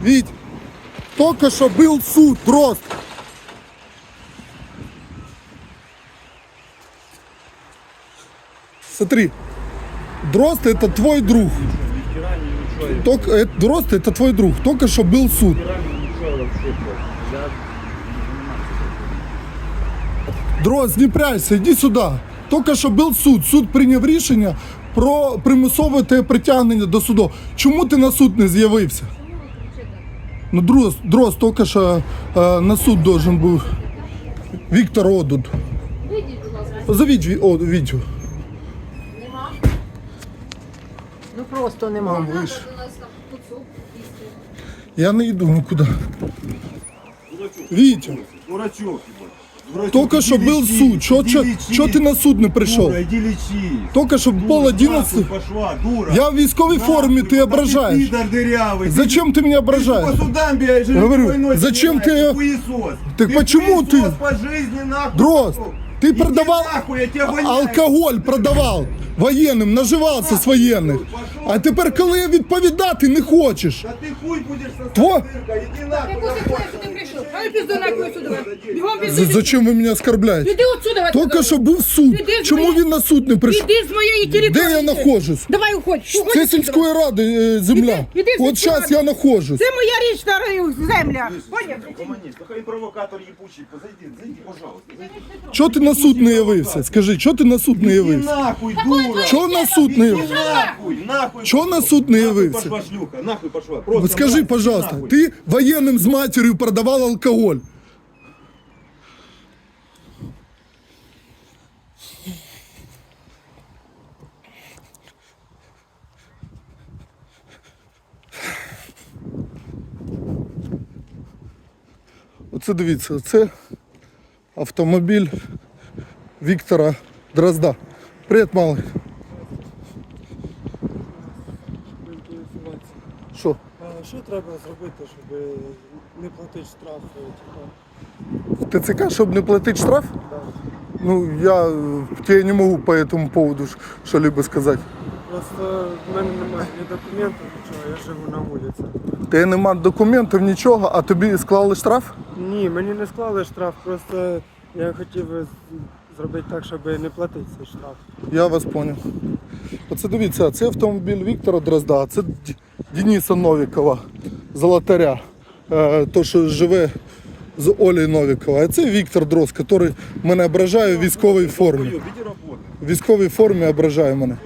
Вить, только что был суд, Дрозд. Смотри, Дрозд это твой друг. Только, это, Дрозд это твой друг. Только что был суд. Дрозд, не прячься, иди сюда. Тільки що був суд. Суд прийняв рішення про примусове те притягнення до суду. Чому ти на суд не з'явився? Ну, Дрозд, Дрозд тільки що е, на суд должен був. Віктор Одуд. Вийдіть, будь ласка. Позовіть о, Вітю. Нема. Ну просто нема. ви ж. Куцок їсти. Я не йду нікуди. Вітю. Дурачок, ебать. Дурачок, тільки иди що був лечись, суд. Чого иди чо, лечись. чо ти на суд не прийшов? Дура, иди лечись. Тільки що пол Дура, одинадцять. нахуй пошла, дура. Я в військовій формі, Нахуй, ти да ображаєш. Ты пидор дырявый. Зачем ты меня ображаешь? Ты по судам бегаешь, или Говорю, войной зачем занимаешься, ты- хуесос? Так Ты почему хуесос ты- по жизни, нахуй. Дрозд, ты Иди продавал нахуй, я тебя воняю. алкоголь, продавал воєнним, наживався з воєнних. А тепер, коли відповідати не хочеш. Да ты хуй будешь сосать, Тво- дырка, иди нахуй. Яку ти хуй сюди прийшов? А ну пізду нахуй сюди. Бігом З- пізду. Зачем ви мене оскорбляєте? Іди отсюда. Тільки що був суд. Іди з Чому моєї- він на суд не прийшов? Іди з моєї території. Де я знаходжусь? Давай уходь. Уходь Це отсюда. сільської ради е, земля. Іди- іди з От сільської зараз я знаходжусь. Це моя річ, старою земля. Поняв? Коммунист, какой провокатор ебучий. Зайди, зайди, пожалуйста. Зайди. Чого ти на суд не явився? Скажи, чого ти на суд не Иди явився? нахуй, Какой дура. Чого на суд не явився? нахуй, нахуй. Чого на суд не Нахуй явився? пошла шлюха, нахуй пошла. Просто Вот скажи, нахуй, пожалуйста, нахуй. ты военным с матерью продавал алкоголь. Оце дивіться, це автомобіль Віктора Дрозда. Привіт, малий. Що? А що треба зробити, щоб не платити штраф? Типа, В ТЦК, чтобы не платить штраф? да. Ну, я э, тебе не могу по этому поводу ш- что-либо сказать. Просто в мене немає ні документів, нічого, я живу на вулиці. Ти нема документів, нічого, а тобі склали штраф? Ні, мені не склали штраф, просто я хотів з- зробити так, щоб не платити цей штраф. Я вас понял. Оце дивіться, це автомобіль Віктора Дрозда, це Дениса Новікова, золотаря. Е, То, що живе з Олею Новікова. А це Віктор Дрозд, який мене ображає в військовій формі. В військовій формі ображає мене.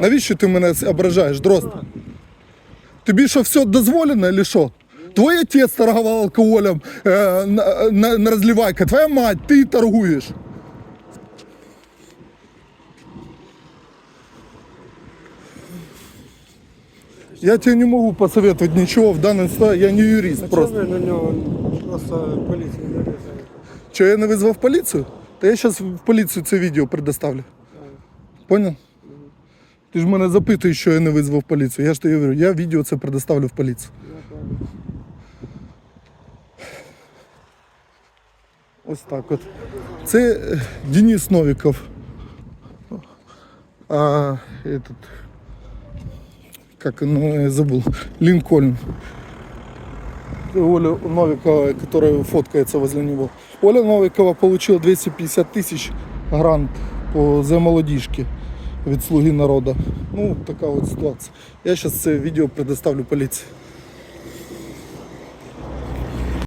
Навіщо ти мене ображаєш, Дрозд? Тобі що все дозволено или що? Твой отец торговал алкоголем э, на, на, на разливайка, твоя мать, ты торгуешь. Я тебе не могу посоветовать ничего в данной ситуации, я не юрист А чого просто. ви на нього просто поліцію не визовете? Что, я не вызвал полицию? Да я сейчас в полицию це відео предоставлю. Понял? Ти ж мене запитуєш, що я не визвав поліцію. Я ж тобі говорю, я відео це предоставлю в поліцію. Я понял. Ось так от. Це е, Денис Новіков. А этот, как ну, забыл, Линкольн. Оля Новикова, которая фоткается возле него. Оля Новикова получила 250 тысяч грант по за молодіжки від Слуги народу. Ну, така от ситуація. Я зараз це відео предоставлю поліції.